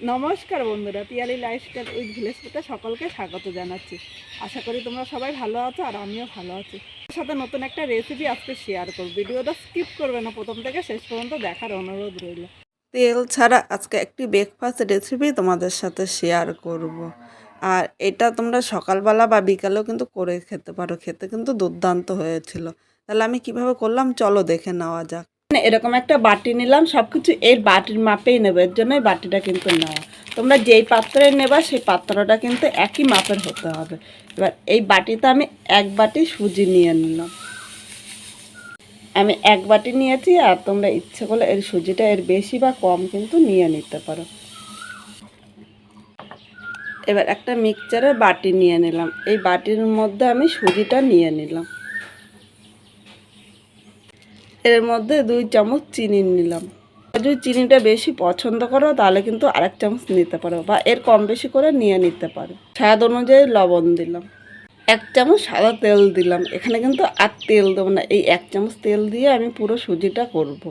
নমস্কার বন্ধুরা, Piyali lifestyle with village ফুটে সকলকে স্বাগত জানাচ্ছি। আশা করি তোমরা সবাই ভালো আছো আর আমিও ভালো আছি। সাথে নতুন একটা রেসিপি আজকে শেয়ার করব। ভিডিওটা স্কিপ করবে না, প্রথম থেকে শেষ পর্যন্ত দেখার অনুরোধ রইল। তেল ছাড়া আজকে একটি ব্রেকফাস্ট রেসিপি তোমাদের সাথে শেয়ার করব। আর এটা তোমরা সকালবেলা বা বিকালেও কিন্তু করে খেতে পারো। খেতে কিন্তু দুর্দান্ত হয়েছিল। তাহলে আমি কীভাবে করলাম? চলো দেখে নেওয়া যাক। এরকম একটা বাটি নিলাম সব কিছু এর বাটির মাপেই নেবে, এর জন্যই বাটিটা কিন্তু নেওয়া। তোমরা যেই পাত্রে নেবা, সেই পাত্রটা কিন্তু একই মাপের হতে হবে। এবার এই বাটিতে আমি এক বাটি সুজি নিয়ে নিলাম। আমি এক বাটি নিয়েছি, আর তোমরা ইচ্ছে করলে এর সুজিটা এর বেশি বা কম কিন্তু নিয়ে নিতে পারো। এবার একটা মিক্সচারের বাটি নিয়ে নিলাম। এই বাটির মধ্যে আমি সুজিটা নিয়ে নিলাম। এর মধ্যে দুই চামচ চিনি নিলাম। যদি চিনিটা বেশি পছন্দ করো, তাহলে কিন্তু আরেক চামচ নিতে পারো বা এর কম বেশি করে নিয়ে নিতে পারো। স্বাদ অনুযায়ী লবণ দিলাম। এক চামচ সাদা তেল দিলাম। এখানে কিন্তু আর তেল দেবো না। এই এক চামচ তেল দিয়ে আমি পুরো সুজিটা করব।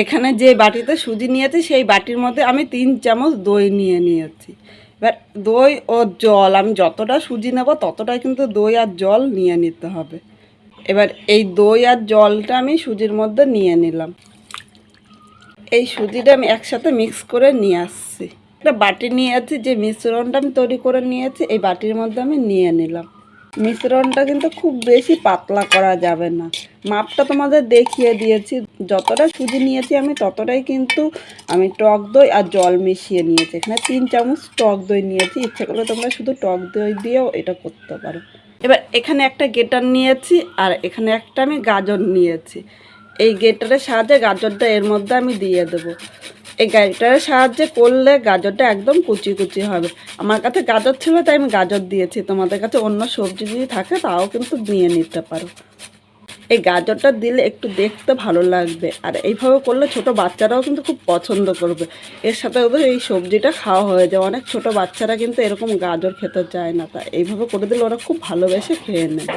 এখানে যে বাটিতে সুজি নিয়েছি, সেই বাটির মধ্যে আমি তিন চামচ দই নিয়ে নিয়েছি। এবার দই ও জল, আমি যতটা সুজি নেব, ততটাই কিন্তু দই আর জল নিয়ে নিতে হবে। এবার এই দই আর জলটা আমি সুজির মধ্যে নিয়ে নিলাম। এই সুজিটা আমি একসাথে মিক্স করে নিয়ে আসছি। একটা বাটি নিয়েছি যে মিশ্রণটা আমি তৈরি করে নিয়েছি এই বাটির মধ্যে আমি নিয়ে নিলাম। মিশ্রণটা কিন্তু খুব বেশি পাতলা করা যাবে না। মাপটা তোমাদের দেখিয়ে দিয়েছি। যতটা সুজি নিয়েছি আমি, ততটাই কিন্তু আমি টক দই আর জল মিশিয়ে নিয়েছি। এখানে তিন চামচ টক দই নিয়েছি। ইচ্ছে করলে তোমরা শুধু টক দই দিয়েও এটা করতে পারো। এবার এখানে একটা গেটার নিয়েছি আর এখানে একটা আমি গাজর নিয়েছি। এই গেটারের সাহায্যে গাজরটা এর মধ্যে আমি দিয়ে দেবো। এই গাজরটার সাহায্যে করলে গাজরটা একদম কুচি কুচি হবে। আমার কাছে গাজর ছিল তাই আমি গাজর দিয়েছি। তোমাদের কাছে অন্য সবজি যদি থাকে তাও কিন্তু নিয়ে নিতে পারো। এই গাজরটা দিলে একটু দেখতে ভালো লাগবে। আর এইভাবে করলে ছোট বাচ্চারাও কিন্তু খুব পছন্দ করবে। এর সাথে ওদের এই সবজিটা খাওয়া হয়ে যায়। অনেক ছোট বাচ্চারা কিন্তু এরকম গাজর খেতে চায় না। তা এইভাবে করে দিলে ওরা খুব ভালোবেসে খেয়ে নেবে।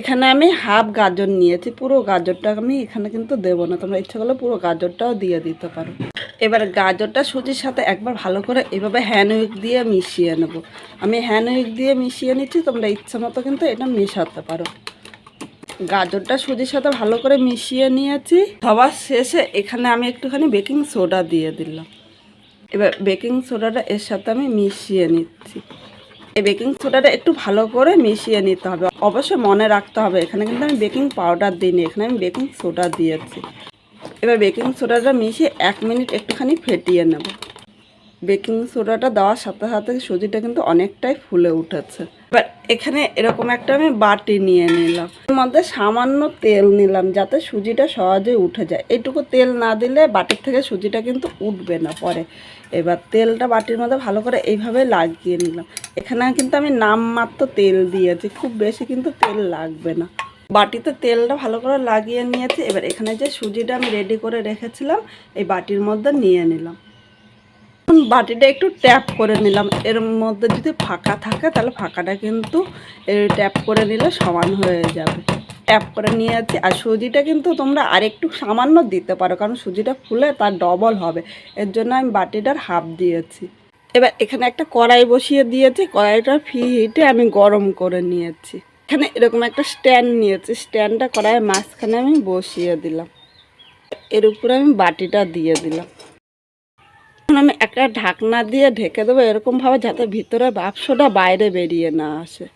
এখানে আমি হাফ গাজর নিয়েছি। পুরো গাজরটা আমি এখানে কিন্তু দেবো না। তোমরা ইচ্ছা করলে পুরো গাজরটাও দিয়ে দিতে পারো। এবার গাজরটা সুজির সাথে একবার ভালো করে এভাবে হ্যান্ড উইক দিয়ে মিশিয়ে নেব। আমি হ্যান্ড উইক দিয়ে মিশিয়ে নিচ্ছি। তোমরা ইচ্ছা মতো কিন্তু এটা মেশাতে পারো। গাজরটা সুজির সাথে ভালো করে মিশিয়ে নিয়েছি। সবার শেষে এখানে আমি একটুখানি বেকিং সোডা দিয়ে দিলাম। এবার বেকিং সোডাটা এর সাথে আমি মিশিয়ে নিচ্ছি। এই বেকিং সোডাটা একটু ভালো করে মিশিয়ে নিতে হবে। অবশ্যই মনে রাখতে হবে, এখানে কিন্তু আমি বেকিং পাউডার দিইনি, এখানে আমি বেকিং সোডা দিয়েছি। এবার বেকিং সোডাটা মিশিয়ে এক মিনিট একটুখানি ফেটিয়ে নেব। বেকিং সোডাটা দেওয়ার সাথে সাথে সুজিটা কিন্তু অনেকটাই ফুলে উঠেছে। এবার এখানে এরকম একটা আমি বাটি নিয়ে নিলাম। এর মধ্যে সামান্য তেল নিলাম যাতে সুজিটা সহজে উঠে যায়। এইটুকু তেল না দিলে বাটির থেকে সুজিটা কিন্তু উঠবে না পরে। এবার তেলটা বাটির মধ্যে ভালো করে এইভাবে লাগিয়ে নিলাম। এখানে কিন্তু আমি নামমাত্র তেল দিয়েছি, খুব বেশি কিন্তু তেল লাগবে না। বাটিতে তেলটা ভালো করে লাগিয়ে নিয়েছি। এবার এখানে যে সুজিটা আমি রেডি করে রেখেছিলাম, এই বাটির মধ্যে নিয়ে নিলাম। বাটিটা একটু ট্যাপ করে নিলাম। এর মধ্যে যদি ফাঁকা থাকে, তাহলে ফাঁকাটা কিন্তু ট্যাপ করে নিলে সমান হয়ে যাবে। ট্যাপ করে নিয়েছি আর সুজিটা কিন্তু তোমরা আরেকটু সামান্য দিতে পারো, কারণ সুজিটা ফুলে তার ডবল হবে। এর জন্য আমি বাটিটার হাফ দিয়েছি। এবার এখানে একটা কড়াই বসিয়ে দিয়েছি। কড়াইটা ফি হিটে আমি গরম করে নিয়েছি। এখানে এরকম একটা স্ট্যান্ড নিয়েছি। স্ট্যান্ডটা কড়াইয়ের মাঝখানে আমি বসিয়ে দিলাম। এর উপরে আমি বাটিটা দিয়ে দিলাম। এখন আমি একটা ঢাকনা দিয়ে ঢেকে দেবো এরকমভাবে যাতে ভিতরে বাক্সটা বাইরে বেরিয়ে না আসে।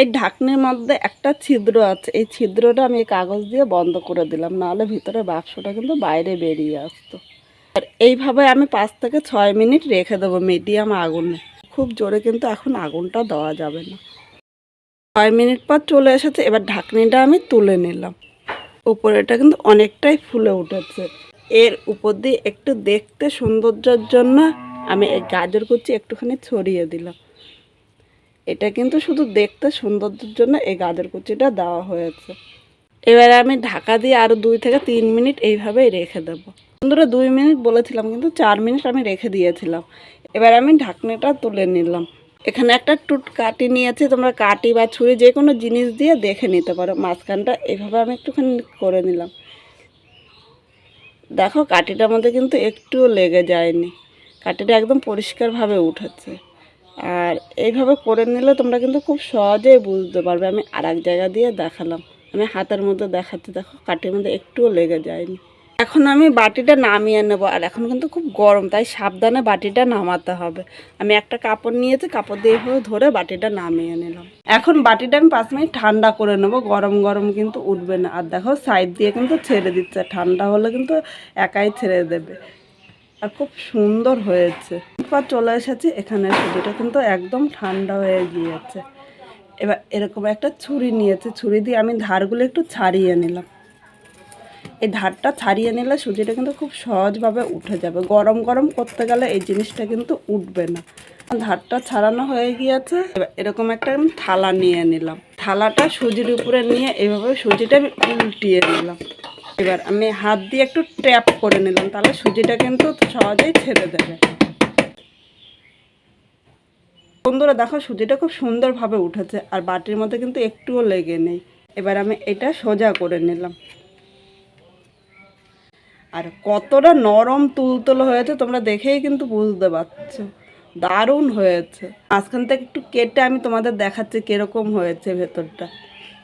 এই ঢাকনির মধ্যে একটা ছিদ্র আছে। এই ছিদ্রটা আমি কাগজ দিয়ে বন্ধ করে দিলাম, নাহলে ভিতরে বাক্সটা কিন্তু বাইরে বেরিয়ে আসতো। আর এইভাবে আমি পাঁচ থেকে ছয় মিনিট রেখে দেবো মিডিয়াম আগুনে। খুব জোরে কিন্তু এখন আগুনটা দেওয়া যাবে না। ছয় মিনিট পর চলে এসেছে, এবার ঢাকনিটা আমি তুলে নিলাম। উপরেটা কিন্তু অনেকটাই ফুলে উঠেছে। এর উপর দিয়ে একটু দেখতে সৌন্দর্যের জন্য আমি এই গাজর কুচি একটুখানি ছড়িয়ে দিলাম। এটা কিন্তু শুধু দেখতে সৌন্দর্যের জন্য এই গাজর কুচিটা দেওয়া হয়েছে। এবারে আমি ঢাকা দিয়ে আরও দুই থেকে তিন মিনিট এইভাবেই রেখে দেবো। বন্ধুরা, দুই মিনিট বলেছিলাম, কিন্তু চার মিনিট আমি রেখে দিয়েছিলাম। এবার আমি ঢাকনিটা তুলে নিলাম। এখানে একটা টুট কাটি নিয়েছি, তোমরা কাটি বা ছুরি যে কোনো জিনিস দিয়ে দেখে নিতে পারো। মাঝখানটা এভাবে আমি একটুখানি করে নিলাম। দেখো, কাঠিটার মধ্যে কিন্তু একটুও লেগে যায়নি। কাঠিটা একদম পরিষ্কারভাবে উঠেছে। আর এইভাবে করে নিলে তোমরা কিন্তু খুব সহজেই বুঝতে পারবে। আমি আর এক জায়গা দিয়ে দেখালাম। আমি হাতের মধ্যে দেখাচ্ছি, দেখো, কাঠির মধ্যে একটুও লেগে যায়নি। এখন আমি বাটিটা নামিয়ে নেব। আর এখন কিন্তু খুব গরম, তাই সাবধানে বাটিটা নামাতে হবে। আমি একটা কাপড় নিয়েছি, কাপড় দিয়ে এইভাবে ধরে বাটিটা নামিয়ে নিলাম। এখন বাটিটা আমি পাঁচ মিনিট ঠান্ডা করে নেব। গরম গরম কিন্তু উঠবে না। আর দেখো সাইড দিয়ে কিন্তু ছেড়ে দিচ্ছে। ঠান্ডা হলে কিন্তু একাই ছেড়ে দেবে। আর খুব সুন্দর হয়েছে। এবার চলে এসেছি। এখানে সুজিটা কিন্তু একদম ঠান্ডা হয়ে গিয়েছে। এবার এরকম একটা ছুরি নিয়েছে। ছুরি দিয়ে আমি ধারগুলো একটু ছাড়িয়ে নিলাম। এই ধারটা ছাড়িয়ে নিলে সুজিটা কিন্তু খুব সহজভাবে উঠে যাবে। গরম গরম করতে গেলে এই জিনিসটা কিন্তু উঠবে না। ধারটা ছাড়ানো হয়ে গিয়েছে। এরকম একটা আমি থালা নিয়ে নিলাম। থালাটা সুজির উপরে নিয়ে এভাবে সুজিটা আমি উল্টিয়ে নিলাম। এবার আমি হাত দিয়ে একটু ট্যাপ করে নিলাম, তাহলে সুজিটা কিন্তু সহজেই ছেড়ে দেবে। বন্ধুরা, দেখো সুজিটা খুব সুন্দরভাবে উঠেছে, আর বাটির মধ্যে কিন্তু একটুও লেগে নেই। এবার আমি এটা সোজা করে নিলাম। আর কতটা নরম তুলতুলো হয়েছে তোমরা দেখেই কিন্তু বুঝতে পারছ। দারুণ হয়েছে। মাঝখান থেকে একটু কেটে আমি তোমাদের দেখাচ্ছি কীরকম হয়েছে ভেতরটা।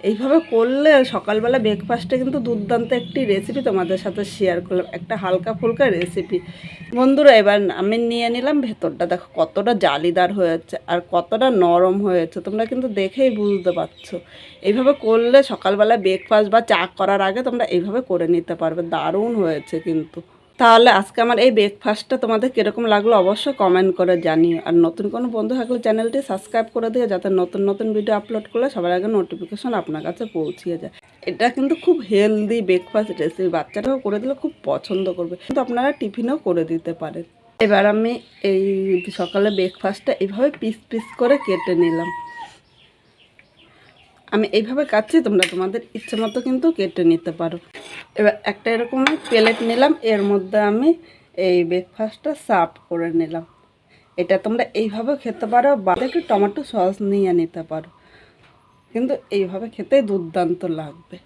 এইভাবে করলে সকালবেলা ব্রেকফাস্টে কিন্তু দুর্দান্ত একটি রেসিপি তোমাদের সাথে শেয়ার করলাম। একটা হালকা ফুলকা রেসিপি বন্ধুরা, এবার আমি নিয়ে নিলাম ভেতরটা। দেখো কতটা জালিদার হয়েছে আর কতটা নরম হয়েছে। তোমরা কিন্তু দেখেই বুঝতে পারছ। এইভাবে করলে সকালবেলা ব্রেকফাস্ট বা চা করার আগে তোমরা এইভাবে করে নিতে পারবে। দারুণ হয়েছে কিন্তু। তাহলে আজকে আমার এই ব্রেকফাস্টটা তোমাদের কীরকম লাগল অবশ্যই কমেন্ট করে জানিও। আর নতুন কোনো বন্ধু থাকলে চ্যানেলটি সাবস্ক্রাইব করে দিও যাতে নতুন নতুন ভিডিও আপলোড করলে সবার আগে নোটিফিকেশন আপনার কাছে পৌঁছিয়ে যায়। এটা কিন্তু খুব হেলদি ব্রেকফাস্ট রেসিপি বাচ্চাটাও করে দিলে খুব পছন্দ করবে। কিন্তু আপনারা টিফিনও করে দিতে পারেন। এবার আমি এই সকালে ব্রেকফাস্টটা এইভাবে পিস পিস করে কেটে নিলাম। আমি এইভাবে কাটছি, তোমরা তোমাদের ইচ্ছে মতো কিন্তু কেটে নিতে পারো। এবার একটা এরকম প্লেট নিলাম, এর মধ্যে আমি এই ব্রেকফাস্টটা সার্ভ করে নিলাম। এটা তোমরা এইভাবে খেতে পারো, বা একটু টমেটো সস নিয়ে নিতে পারো। কিন্তু এইভাবে খেতে দুর্দান্ত লাগবে।